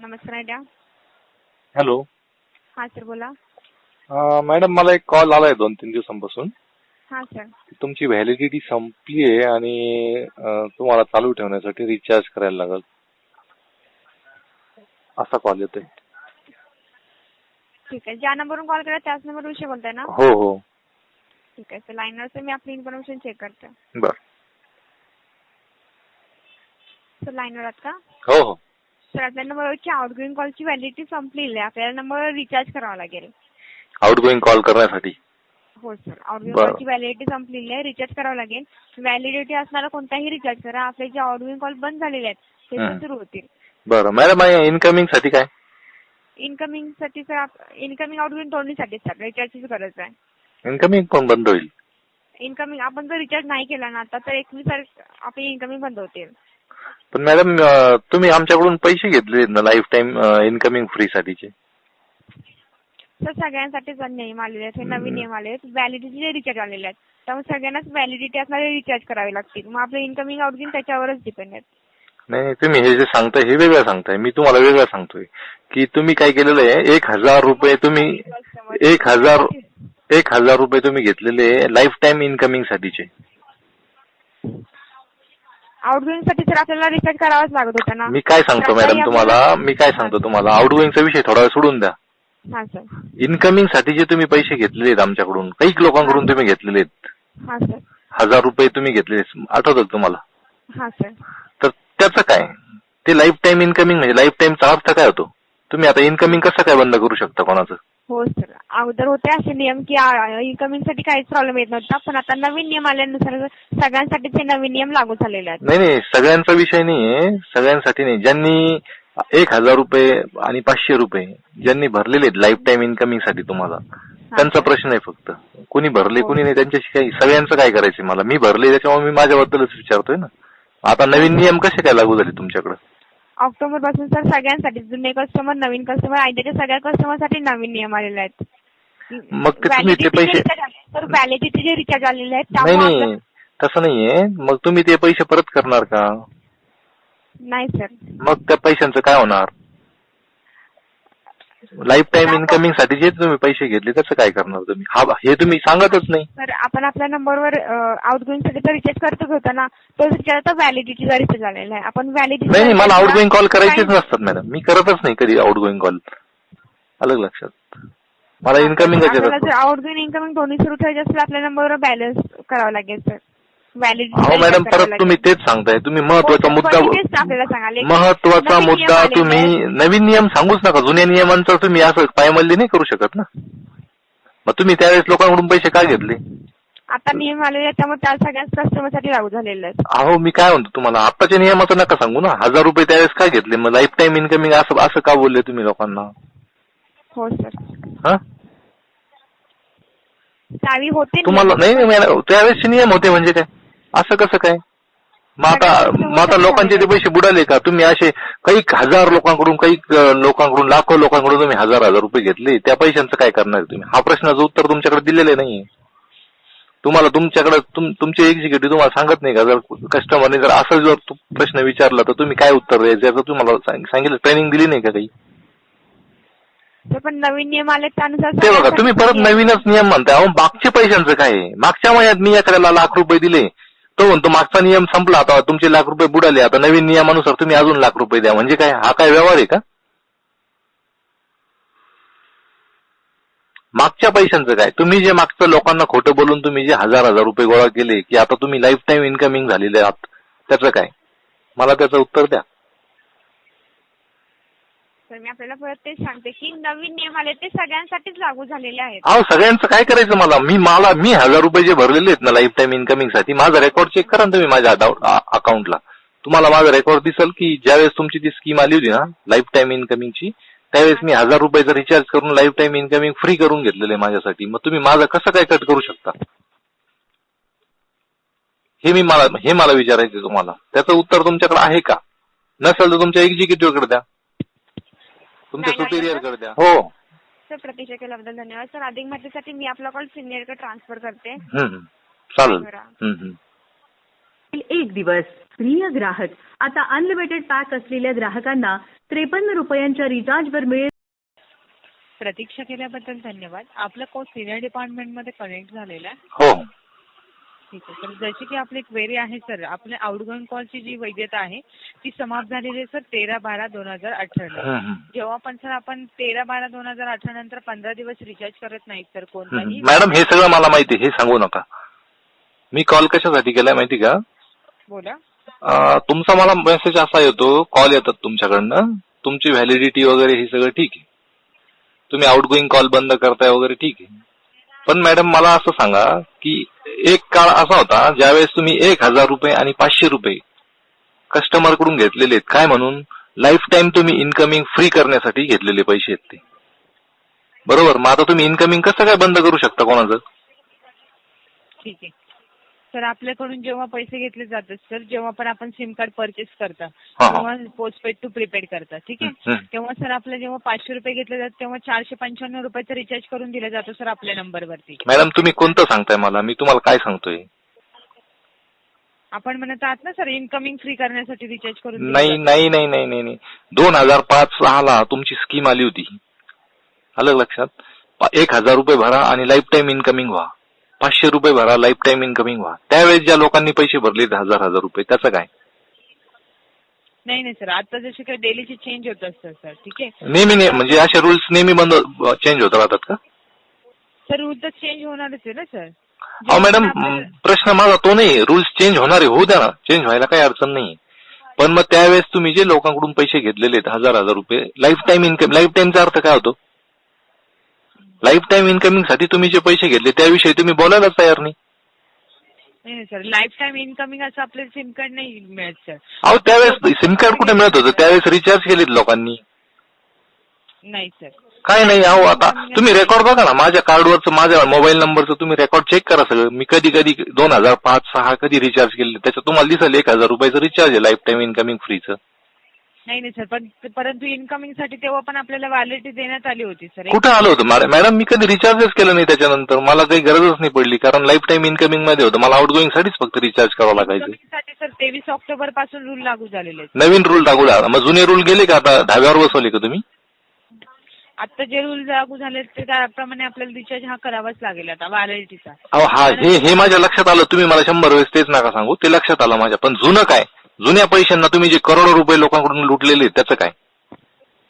नमस्कार Idea. Hello. हां sir बोला. मॅडम मला एक कॉल आलाय दोन तीन दिवसांपासून. हां सर. तुमची व्हॅलिडिटी संपली आहे आणि अं, तुम्हाला चालू ठेवण्यासाठी रिचार्ज करायला लागल. असा कॉल येतोय. ठीक आहे. ज्या नंबरवरून कॉल केला त्याच नंबर विषयी बोलताय ना? हो हो. ठीक आहे सर. लाईनवर सर मी आपली इन्फॉर्मेशन चेक करते. बर. सर लाईनवर आहात का? हो हो. सर आपल्या नंबरवरची आउटगोईंग कॉलची व्हॅलिडिटी संपलेली आहे. आपल्याला नंबरवर रिचार्ज करावा लागेल. आउट गोईंग कॉल करण्यासाठी? हो सर आउटगोईंग बरं. कॉलची व्हॅलिडिटी संपलेली आहे. रिचार्ज करावं लागेल. व्हॅलिडिटी असणारा कोणताही रिचार्ज करा. आपले जे आउटगोईंग कॉल बंद झालेले आहेत ते हं. सुरू होतील. बरं. मॅडम इनकमिंगसाठी काय? इनकमिंगसाठी सर इनकमिंग आउटगोईंग दोन्हीसाठी सर रिचार्जचीच गरज आहे. इनकमिंग पण बंद होईल. इनकमिंग आपण जर रिचार्ज नाही केला ना आता तर एकवीस तारीख आपली इनकमिंग बंद होतील. पण मॅडम तुम्ही आमच्याकडून पैसे घेतले ना लाईफ टाईम इनकमिंग फ्री साठीचे? सर सगळ्यांसाठीच नियम आलेले आहेत हे नवीन नियम आले आहेत. व्हॅलिडिटीचे रिचार्ज आलेले आहेत त्यामुळे सगळ्यांनाच व्हॅलिडिटी असणारे रिचार्ज करावे लागतील. मग आपले इनकमिंग आउटगोईंग त्याच्यावरच डिपेंड आहेत. नाही, तुम्ही हे जे सांगताय हे वेगळं सांगताय. मी तुम्हाला वेगळं सांगतोय. की तुम्ही काय केलेलं आहे एक हजार रुपये तुम्ही एक हजार एक हजार रुपये तुम्ही घेतलेले लाईफ टाईम इनकमिंग साठीचे. आउटगोईंगसाठी सर आपल्याला रिचार्ज करावाच लागत होता ना? मी काय सांगतो मॅडम तुम्हाला? मी काय सांगतो तुम्हाला? आउटगोईंगचा विषय थोडा वेळ सोडून द्या. हा सर इनकमिंगसाठी जे तुम्ही पैसे घेतलेले आहेत आमच्याकडून काही लोकांकडून तुम्ही घेतलेले आहेत. हा सर हजार रुपये तुम्ही घेतलेले आहेत. आठवतं का तुम्हाला? हा सर तर त्याचं काय? ते लाईफ टाईम इनकमिंग म्हणजे लाईफ टाईमचा अर्थ काय होतो? तुम्ही आता इनकमिंग कसं काय बंद करू शकता कोणाचं? हो सर अगोदर होते असे नियम की इनकमिंगसाठी काहीच प्रॉब्लेम येत नव्हता. पण आता नवीन नियम आल्यानुसार सगळ्यांसाठीच हे नवीन नियम लागू झालेले आहेत. नाही नाही. सगळ्यांचा विषय नाहीये. सगळ्यांसाठी नाही. ज्यांनी एक हजार रुपये आणि पाचशे रुपये ज्यांनी भरलेले आहेत लाईफ टाईम इन्कमिंगसाठी तुम्हाला त्यांचा प्रश्न आहे फक्त. कोणी भरले कोणी नाही त्यांच्याशी काही सगळ्यांचं काय करायचं मला? मी भरले त्याच्यामुळे मी माझ्याबद्दलच विचारतोय ना. आता नवीन नियम कसे काय लागू झाले तुमच्याकडे? ऑक्टोबरपासून सर सगळ्यांसाठी जुने कस्टमर नवीन कस्टमर आयडियाच्या सगळ्या कस्टमरसाठी नवीन नियम आलेले आहेत. मग ते तुम्ही ते पैसे- तर व्हॅलिडिटी जे रिचार्ज आलेले आहेत नाही त्यामुळे नाही आपलं- तसं नाहीये. मग तुम्ही ते पैसे परत करणार का? नाही सर मग त्या पैशांचं काय होणार? लाईफ टाईम इन्कमिंगसाठी जे तुम्ही पैसे घेतले त्याचं काय करणार तुम्ही? हा हे तुम्ही सांगतच नाही. तर आपण आपल्या नंबरवर आउटगोईंगसाठी तर रिचार्ज करतच होता ना तो रिचार्ज आता व्हॅलिडिटीचा रिचार्ज आलेला आहे. आपण व्हॅलिडिटी नाही नाही मला आउटगोईंग कॉल करायचेच नसतात मॅडम मी करतच नाही कधी आउटगोईंग कॉल अलग लक्षात. मला जर आउटगोईंग इन्कमिंग दोन्ही सुरू ठेवायचे असेल आपल्या नंबरवर बॅलन्स करावा लागेल सर अहो मॅडम परत तुम्ही तेच सांगताय. तुम्ही महत्त्वाचा मुद्दा महत्त्वाचा मुद्दा तुम्ही. नवीन नियम सांगूच नका. जुन्या नियमांचं तुम्ही असं पायमल्ली नाही करू शकत ना. मग तुम्ही त्यावेळेस लोकांकडून पैसे काय घेतले? आता नियम आलेले आहेत त्यामुळे त्या सगळ्याच कस्टमरसाठी लागू झालेले अहो मी काय म्हणतो तुम्हाला? आत्ताच्या नियमाचं नका सांगू ना. हजार रुपये त्यावेळेस काय घेतले? मग लाईफ टाईम इन्कमिंग असं असं का बोलले तुम्ही लोकांना? हो सर हा? होते तुम्हाला नाही मॅडम, त्यावेळेसचे नियम होते म्हणजे काय? असं कसं काय? मग आता मग आता लोकांचे ते पैसे बुडाले का? तुम्ही असे काही हजार लोकांकडून काही लोकांकडून लाखो लोकांकडून तुम्ही हजार हजार रुपये घेतले. त्या पैशांचं काय करणार तुम्ही? हा प्रश्नाचं उत्तर तुमच्याकडे दिलेलं नाहीये. तुम्हाला तुमच्याकडे तुम- तुमचे एक्झिक्युटिव्ह तुम्हाला सांगत नाही का? जर कस्टमरने जर असं जर प्रश्न विचारला तर तुम्ही काय उत्तर द्यायचं? याचं तुम्हाला सांग- सांगितलं ट्रेनिंग दिली नाही का काही? पण नवीन नियम आले त्यानुसार ते बघा तुम्ही परत नवीनच नियम म्हणताय. अहो मागच्या पैशांचं काय आहे? मागच्या महिन्यात मी एखाद्याला लाख रुपये दिले. तो म्हणतो मागचा नियम संपला आता तुमचे लाख रुपये बुडाले आता नवीन नियमानुसार तुम्ही अजून लाख रुपये द्या. म्हणजे काय? हा काय व्यवहार आहे का? मागच्या पैशांचं काय? तुम्ही जे मागचं लोकांना खोटं बोलून तुम्ही जे हजार हजार रुपये गोळा केले की आता तुम्ही लाईफ टाईम इन्कमिंग झालेले आहात त्याचं काय? मला त्याचं उत्तर द्या. सर मी आपल्याला परत तेच सांगते की नवीन नियम आले ते सगळ्यांसाठीच लागू झालेले आहेत. अहो सगळ्यांचं काय करायचं मला? मी मला मी हजार रुपये जे भरलेले आहेत ना लाईफ टाईम इन्कमिंगसाठी माझा रेकॉर्ड चेक करा ना तुम्ही माझ्या अकाउंटला तुम्हाला माझा रेकॉर्ड दिसेल की ज्यावेळेस तुमची ती स्कीम आली होती ना लाईफ टाईम इन्कमिंगची त्यावेळेस मी हजार रुपयाचा रिचार्ज करून लाईफ टाईम इन्कमिंग फ्री करून घेतलेले माझ्यासाठी मग तुम्ही माझं कसं काय कट करू शकता? हे मी मला हे मला विचारायचं तुम्हाला. त्याचं उत्तर तुमच्याकडे आहे का? नसेल तर तुमच्या एक्झिक्युटिव्हकडे द्या. तुमच्या सुपिरियर. कडे द्या. हो. सर प्रतीक्षा केल्याबद्दल धन्यवाद. सर अधिक माहितीसाठी मी आपला कॉल सिनियरकडे ट्रान्सफर करते. हम्म. चालेल. बरं. हम्म, हम्म. एक दिवस प्रिय ग्राहक आता अनलिमिटेड पॅक असलेल्या ग्राहकांना त्रेपन्न रुपयांच्या रिचार्जवर मिळेल. प्रतीक्षा केल्याबद्दल धन्यवाद. आपला कॉल सिनियर डिपार्टमेंटमध्ये कनेक्ट झालेला आहे. हो. ठीक आहे. तर जशी की आपली क्वेरी आहे सर आपल्या आउटगोईंग कॉलची जी वैधता आहे ती समाप्त झालेली आहे सर तेरा बारा दोन हजार हम्म. जेव्हा पण सर आपण तेरा बारा दोन हजार अठरा नंतर पंधरा दिवस रिचार्ज करत नाहीत सर कोणताही मॅडम हे सगळं मला माहिती आहे, हे सांगू नका. मी कॉल कशासाठी केलाय माहिती का? बोला. तुमचा मला मेसेज असा येतो कॉल येतात तुमच्याकडनं तुमची व्हॅलिडिटी वगैरे हे सगळं ठीक आहे. तुम्ही आउट गोईंग कॉल बंद करताय वगैरे ठीक आहे. पण मॅडम मला असं सांगा की एक काळ असा होता ज्यावेळेस तुम्ही एक हजार रुपये आणि पाचशे रुपये कस्टमरकडून घेतलेले आहेत. काय म्हणून? लाईफ टाईम तुम्ही इन्कमिंग फ्री करण्यासाठी घेतलेले पैसे आहेत ते. बरोबर? मग आता तुम्ही इन्कमिंग कसं काय बंद करू शकता कोणाचं? ठीक आहे. सर आपल्याकडून जेव्हा पैसे घेतले जातात सर जेव्हा पण आपण सिम कार्ड परचेस करता हा, हा. तेव्हा पोस्टपेड टू प्रीपेड करता ठीक आहे. तेव्हा सर आपल्या जेव्हा पाचशे रुपये घेतले जातात तेव्हा चारशे पंच्याण्णव रुपयाचा रिचार्ज करून दिला जातो सर आपल्या नंबरवरती मॅडम तुम्ही कोणतं सांगताय मला? मी तुम्हाला काय सांगतोय? आपण म्हणत आहात ना सर इन्कमिंग फ्री करण्यासाठी रिचार्ज करून दिलं नाही जातं. नाही नाही नाही नाही नाही. दोन हजार पाच सहाला तुमची स्कीम आली होती. आलं लक्षात? पा- एक हजार रुपये भरा आणि लाईफ टाईम इन्कमिंग व्हा. पाचशे रुपये भरा लाईफ टाईम इन्कमिंग व्हा. त्यावेळेस ज्या लोकांनी पैसे भरले हजार हजार रुपये. त्याचं काय? नाही नाही सर आता जसे काही डेलीचे चेंज होत असतात सर ठीक आहे? नेहमी ने म्हणजे असे रुल्स नेहमी बंद चेंज होत राहतात का? सर रूल तर चेंज होणारच आहे ना सर अहो मॅडम प्रश्न माझा तो नाही. रूल्स चेंज होणारे होऊ द्या ना. चेंज व्हायला काही अडचण नाही पण मग त्यावेळेस तुम्ही जे लोकांकडून पैसे घेतलेले आहेत हजार हजार रुपये लाईफ टाईम इन्कम लाईफ टाईमचा अर्थ काय होतो? लाईफ टाईम इन्कमिंगसाठी तुम्ही जे पैसे घेतले त्याविषयी तुम्ही बोलायलाच तयार नाही. नाही सर लाईफ टाईम इन्कमिंग असं आपल्याला सिम कार्ड नाही मिळत सर. अहो त्यावेळेस सिम कार्ड कुठे मिळत होतं? त्यावेळेस रिचार्ज केलेत लोकांनी. नाही सर. काय नाही अहो आता तुम्ही रेकॉर्ड बघा ना माझ्या कार्डवरचं माझ्या मोबाईल नंबरचं तुम्ही रेकॉर्ड चेक करा सगळं. मी कधी कधी दोन हजार पाच सहा कधी रिचार्ज केले त्याच्यात तुम्हाला दिसेल एक हजार रुपयाचं रिचार्ज आहे लाईफ टाईम इन्कमिंग फ्रीचं नाही नाही सर पण परंतु इन्कमिंगसाठी तेव्हा पण आपल्याला व्हॅलिडिटी देण्यात आली होती सर कुठं आलं होतं? मॅडम मॅडम मी कधी रिचार्जच केलं नाही त्याच्यानंतर. मला काही गरजच नाही पडली. कारण लाईफ टाईम इन्कमिंगमध्ये होतं. मला आउटगोईंग साठीच फक्त रिचार्ज करावं लागायचं. साठी सर तेवीस ऑक्टोबरपासून रूल लागू झालेले आहेत नवीन रूल लागू लागला मग जुने रूल गेले का? आता धाब्यावर बसवले का तुम्ही? आता जे रूल लागू झाले ते त्याप्रमाणे आपल्याला रिचार्ज हा करावाच लागेल आता व्हॅलिडिटीचा अहो हा हे हे माझ्या लक्षात आलं. तुम्ही मला शंभर वेळेस तेच नका सांगू. ते लक्षात आलं माझ्या. पण जुनं काय? जुन्या पैशांना तुम्ही जे करोडो रुपये लोकांकडून लुटलेले त्याचं काय?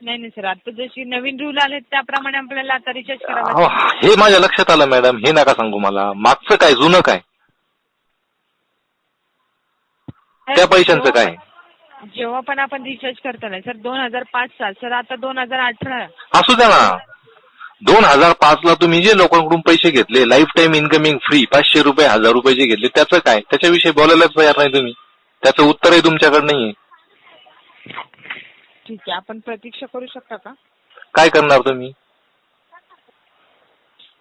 नाही नाही सर. आता जशी नवीन रूल आले त्याप्रमाणे आपल्याला आता रिचार्ज करावा हे माझ्या लक्षात आलं मॅडम हे नका सांगू मला. मागचं काय? जुनं काय? त्या पैशांचं काय? जेव्हा पण आपण रिचार्ज करतो ना सर दोन हजार पाच साल. सर आता दोन हजार अठरा. असू द्या ना. दोन हजार पाच ला तुम्ही जे लोकांकडून पैसे घेतले लाईफ टाईम इन्कमिंग फ्री पाचशे रुपये हजार रुपये जे घेतले त्याचं काय? त्याच्याविषयी बोलायलाच तयार नाही तुम्ही. त्याचं उत्तरही तुमच्याकडे नाहीये. ठीक आहे आपण प्रतीक्षा करू शकता का? काय करणार तुम्ही?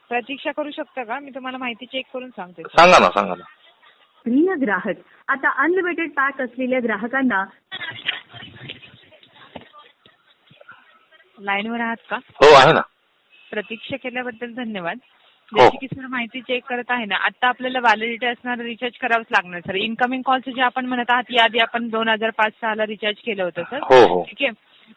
प्रतीक्षा करू शकता का? मी तुम्हाला माहिती चेक करून सांगते. सांगा ना सांगा ना. प्रिय ग्राहक आता अनलिमिटेड पॅक असलेल्या ग्राहकांना लाईनवर आहात का? हो आहे ना. प्रतीक्षा केल्याबद्दल धन्यवाद. जशी की सर माहिती चेक करत आहे ना आता आपल्याला व्हॅलिडिटी असणार रिचार्ज करावंच लागणार सर इन्कमिंग कॉलचं जे आपण म्हणत आहात याआधी आपण दोन हजार पाच सहाला रिचार्ज केलं होतं सर हो हो. ठीक आहे?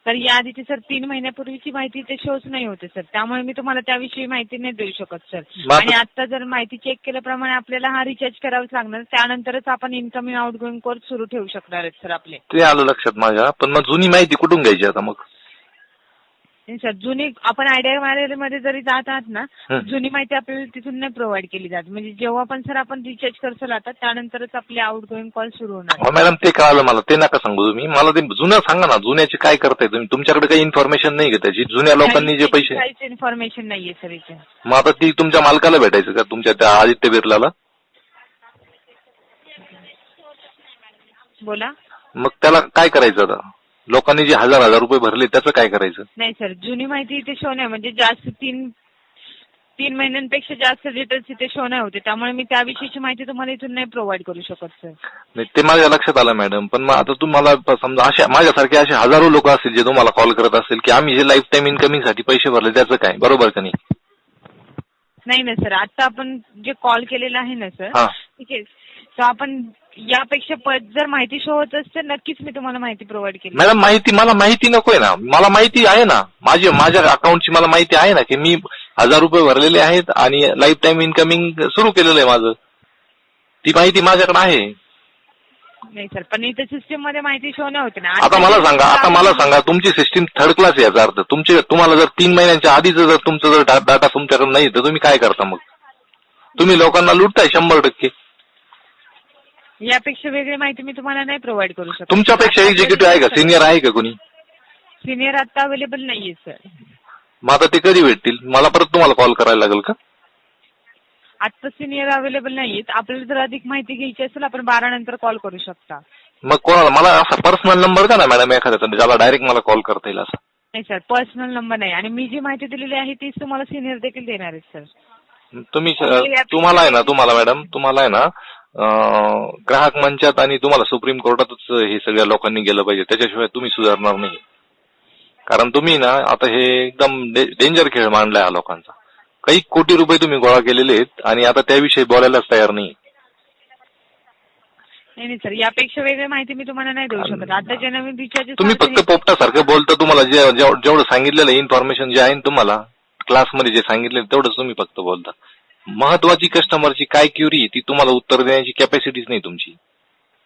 तर याआधीची सर तीन महिन्यापूर्वीची माहिती ते शोच नाही होते सर त्यामुळे मी तुम्हाला त्याविषयी माहिती नाही देऊ शकत सर आणि आता जर माहिती चेक केल्याप्रमाणे आपल्याला हा रिचार्ज करावाच लागणार त्यानंतरच आपण इन्कमिंग आउटगोईंग कोर्स सुरू ठेवू शकणार आहेत सर आपले. ते आलं लक्षात माझ्या पण मग जुनी माहिती कुठून घ्यायची आता मग? जुनी आपण आयडिया मध्ये जरी जात आहात ना हं. जुनी माहिती आपल्याला तिथून नाही प्रोव्हाइड केली जाते. म्हणजे जेव्हा पण सर आपण रिचार्ज करसाल आता त्यानंतरच आपले आउटगोईंग कॉल सुरू होणार. हो मॅडम ते कळालं मला. ते नका सांगू तुम्ही. मला ते जुनं सांगा ना जुन्याचे काय करताय तुम्ही. तुमच्याकडे काही इन्फॉर्मेशन नाही त्याची जुन्या लोकांनी जे पैसे काहीच इन्फॉर्मेशन नाहीये सर इथे मग आता ती तुमच्या मालकाला भेटायचं का? तुमच्या त्या आदित्य बिर्लाला? बोला. मग त्याला काय करायचं आता? लोकांनी जे हजार हजार रुपये भरले त्याचं काय करायचं? नाही सर जुनी माहिती इथे शो नाही. म्हणजे जास्त तीन तीन महिन्यांपेक्षा जास्त डिटेल्स इथे शो नाही होते. त्यामुळे मी त्याविषयीची माहिती तुम्हाला इथून नाही प्रोव्हाइड करू शकत सर. नाही ते माझ्या लक्षात आलं मॅडम पण मग आता तुम्हाला समजा अशा माझ्यासारखे असे हजारो लोक असतील जे तुम्हाला कॉल करत असतील की आम्ही जे लाईफ टाईम इन्कमिंगसाठी पैसे भरले त्याचं काय? बरोबर का नाही? नाही ना सर. आता आपण जे कॉल केलेला आहे ना सर हा. ठीक आहे. तर आपण यापेक्षा प- जर माहिती शो होत असते नक्कीच मी तुम्हाला माहिती प्रोव्हाइड केली. मॅडम माहिती मला माहिती नकोय ना. मला माहिती आहे ना. माझी माझ्या अकाउंटची मला माहिती आहे ना की मी हजार रुपये भरलेले आहेत आणि लाईफ टाईम इन्कमिंग सुरू केलेलं आहे माझं. ती माहिती माझ्याकडे आहे. नाही सर पण इथे सिस्टीममध्ये माहिती शो नाही होते ना. आता मला सांगा आता मला सांगा तुमची सिस्टीम थर्ड क्लास आहे याचा अर्थ. तुमचे तुम्हाला जर तीन महिन्यांच्या आधीच जर तुमचं जर डाटा तुमच्याकडे नाही तर तुम्ही काय करता मग? तुम्ही लोकांना लुटताय शंभर टक्के. यापेक्षा वेगळी माहिती मी तुम्हाला नाही प्रोव्हाइड करू शकत. तुमच्यापेक्षा एक्झिक्युटिव्ह आहे का? सिनियर आहे का कोणी? सिनियर आता अवेलेबल नाहीये सर मग आता ते कधी भेटतील? मला परत तुम्हाला कॉल करायला लागेल का? आता सिनियर अवेलेबल नाहीयेत. आपल्याला जर अधिक माहिती घ्यायची असेल आपण बारा नंतर कॉल करू शकता. मग कोणाला? मला असा पर्सनल नंबर द्या ना मॅडम एखाद्याचा. ज्याला डायरेक्ट मला कॉल करता येईल असा. नाही सर पर्सनल नंबर नाही. आणि मी जी माहिती दिलेली आहे तीच तुम्हाला सिनियर देखील देणार आहेत सर तुम्ही तुम्हाला आहे ना तुम्हाला मॅडम तुम्हाला आहे ना ग्राहक मंचात आणि तुम्हाला सुप्रीम कोर्टातच हे सगळ्या लोकांनी गेलं पाहिजे. त्याच्याशिवाय तुम्ही सुधारणार नाही. कारण तुम्ही ना आता हे एकदम डेंजर खेळ मांडलाय हा लोकांचा. काही कोटी रुपये तुम्ही गोळा केलेले आहेत आणि आता त्याविषयी बोलायलाच तयार नाही. नाही नाही सर यापेक्षा वेगळी माहिती मी तुम्हाला नाही देऊ शकत. आता जे नवीन तुम्ही फक्त पोपटासारखं बोलता तुम्हाला जे जेवढं सांगितलेलं इन्फॉर्मेशन जे आहे ना तुम्हाला क्लासमध्ये जे सांगितलं तेवढंच तुम्ही फक्त बोलता. महत्वाची कस्टमरची काय क्युरी ती तुम्हाला उत्तर देण्याची कॅपॅसिटीच नाही तुमची.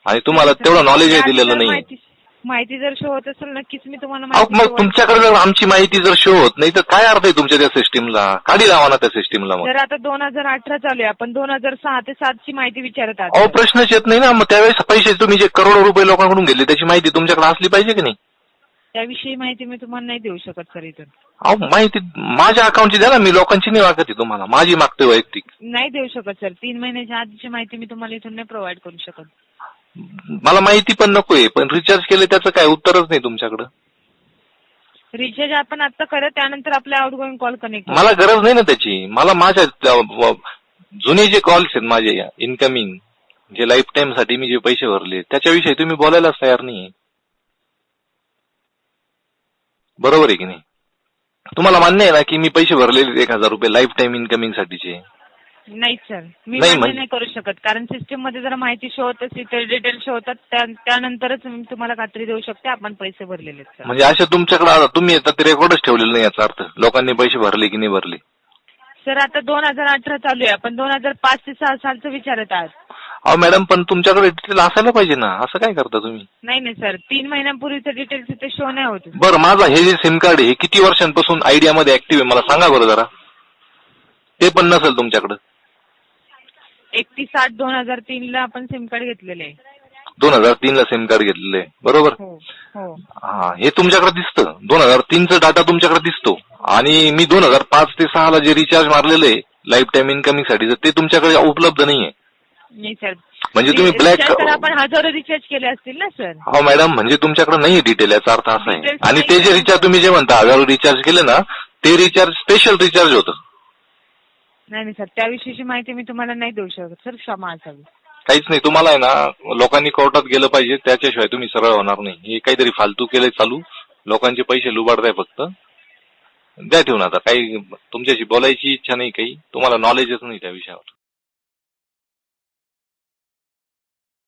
आणि तुम्हाला तेवढं नॉलेजही दिलेलं नाही माहिती माहिती जर शो होत असेल नक्कीच मी तुम्हाला अहो माहिती मग provide तुमच्याकडे जर आमची माहिती जर शो होत नाही तर काय अर्थ आहे तुमच्या त्या सिस्टीमला काढी लावा ना त्या सिस्टीमला मग. जर आता दोन हजार अठरा चालू आहे. आपण दोन हजार सहा ते सातची माहिती विचारत अहो आहात प्रश्नच येत नाही ना. मग त्यावेळेस पैसे तुम्ही जे करोडो रुपये लोकांकडून घेतले त्याची माहिती तुमच्याकडे असली पाहिजे की नाही? त्याविषयी माहिती मी तुम्हाला नाही देऊ शकत सर इथून अहो माहिती माझ्या अकाउंटची द्या ना मी लोकांची नाही मागत आहे तुम्हाला. माझी मागतोय वैयक्तिक. नाही देऊ शकत सर तीन महिन्याच्या आधीची माहिती मी तुम्हाला इथून नाही प्रोव्हाइड करू शकत. मला माहिती पण नकोय पण रिचार्ज केलं त्याचं काय उत्तरच नाही तुमच्याकडं. रिचार्ज आपण आता करत त्यानंतर आपल्या आउट गोईंग कॉल कनेक्ट मला गरज नाही ना त्याची. मला माझ्या त्या- व- जुने जे कॉल्स आहेत माझे इन्कमिंग जे लाईफ टाईमसाठी मी जे पैसे भरले त्याच्याविषयी तुम्ही बोलायलाच तयार नाही बरोबर आहे की नाही? तुम्हाला मान्य आहे ना की मी पैसे भरलेले एक हजार रुपये लाईफ टाईम इन्कमिंग साठीचे? नाही सर मी नाही, मान्य नाही करू शकत. कारण सिस्टीममध्ये जर माहिती शो होत असली तर डिटेल शो होतात. त्या- त्यानंतरच मी तुम्हाला खात्री देऊ शकते आपण पैसे भरलेले आहेत म्हणजे अशा तुमच्याकडे आता तुम्ही आता ते रेकॉर्डच ठेवलेलं नाही याचा अर्थ. लोकांनी पैसे भरले की नाही भरले? सर आता दोन हजार अठरा चालू आहे. आपण दोन हजार पाच ते सहा सालचं विचारत आहात. अहो मॅडम पण तुमच्याकडे डिटेल असायला पाहिजे ना. असं काय करता तुम्ही? नाही नाही सर तीन महिन्यांपूर्वीचं डिटेल्स इथे शो नाही होत. बरं माझं हे जे सिम कार्ड आहे हे किती वर्षांपासून आयडियामध्ये ऍक्टिव्ह आहे? मला सांगा बरं जरा. ते पण नसेल तुमच्याकडं. एकतीस आठ दोन हजार तीन ला आपण सिम कार्ड घेतलेले आहे. दोन हजार तीन ला सिम कार्ड घेतलेलं आहे. बरोबर? हो हो. हा हे तुमच्याकडे दिसतं. दोन हजार तीनचा डाटा तुमच्याकडे दिसतो. आणि मी दोन हजार पाच ते सहा ला जे रिचार्ज मारलेलं आहे लाईफ टाईम इन्कमिंगसाठी ते तुमच्याकडे उपलब्ध नाहीये. नाही सर. म्हणजे तुम्ही तर आपण हजारो रिचार्ज केले असतील ना सर. हो मॅडम म्हणजे तुमच्याकडे नाहीये डिटेल याचा अर्थ असा आहे. Details आणि नाही. ते जे रिचार्ज तुम्ही जे म्हणता हजारो रिचार्ज केले ना ते रिचार्ज स्पेशल रिचार्ज होतं. नाही नाही सर. त्याविषयीची माहिती मी तुम्हाला नाही देऊ शकत सर. क्षमा असावी. काहीच नाही. तुम्हाला आहे ना लोकांनी कोर्टात गेलं पाहिजे त्याच्याशिवाय तुम्ही सरळ होणार नाही. हे काहीतरी फालतू केलंय चालू. लोकांचे पैसे लुबाडताय फक्त. द्या ठेवून आता. काही तुमच्याशी बोलायची इच्छा नाही काही. तुम्हाला नॉलेजच नाही त्या विषयावर.